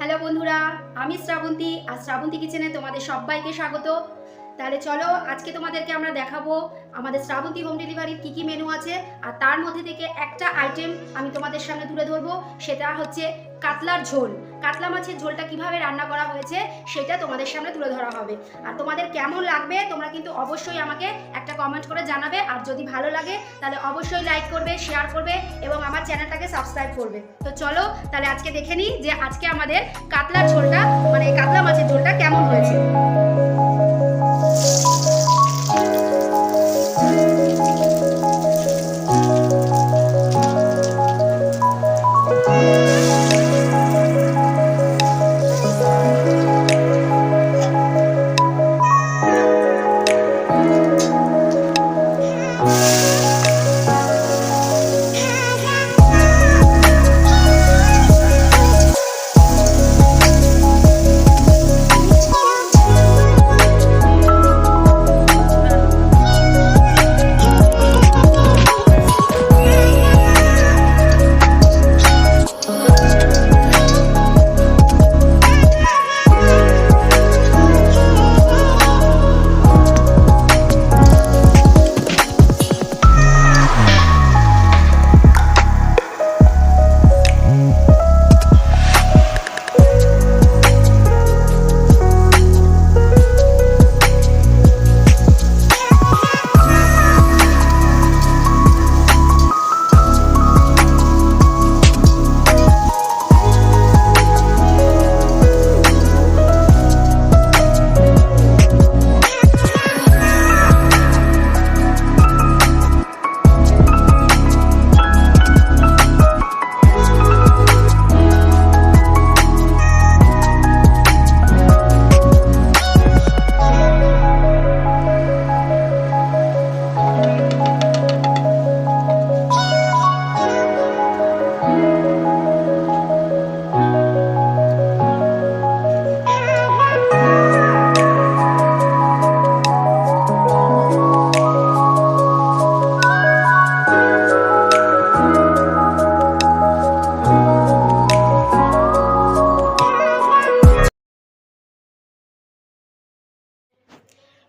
Hello বন্ধুরা, আমি শ্রাবন্তী আর শ্রাবন্তী কিচেনে তোমাদের সবাইকে স্বাগত। তাহলে চলো আজকে তোমাদেরকে আমরা দেখাবো আমাদের শ্রাবন্তী হোম ডেলিভারির কী কী মেনু আছে, আর তার মধ্যে থেকে একটা আইটেম আমি তোমাদের সামনে তুলে ধরবো, সেটা হচ্ছে কাতলার ঝোল। কাতলা মাছের ঝোলটা কীভাবে রান্না করা হয়েছে সেটা তোমাদের সামনে তুলে ধরা হবে। আর তোমাদের কেমন লাগবে তোমরা কিন্তু অবশ্যই আমাকে একটা কমেন্ট করে জানাবে। আর যদি ভালো লাগে, তাহলে অবশ্যই লাইক করবে শেয়ার করবে এবং আমার চ্যানেলটাকে সাবস্ক্রাইব করবে। তো চলো, তাহলে আজকে দেখে নিই যে আজকে আমাদের কাতলার ঝোলটা মানে কাতলা মাছের ঝোলটা কেমন হয়েছে।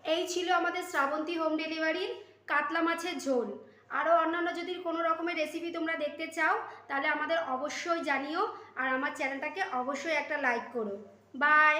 এই ছিল আমাদের শ্রাবন্তী হোম ডেলিভারির কাতলা মাছের ঝোল। আরও অন্যান্য যদি কোনো রকমের রেসিপি তোমরা দেখতে চাও, তাহলে আমাদের অবশ্যই জানিও আর আমার চ্যানেলটাকে অবশ্যই একটা লাইক করো। বাই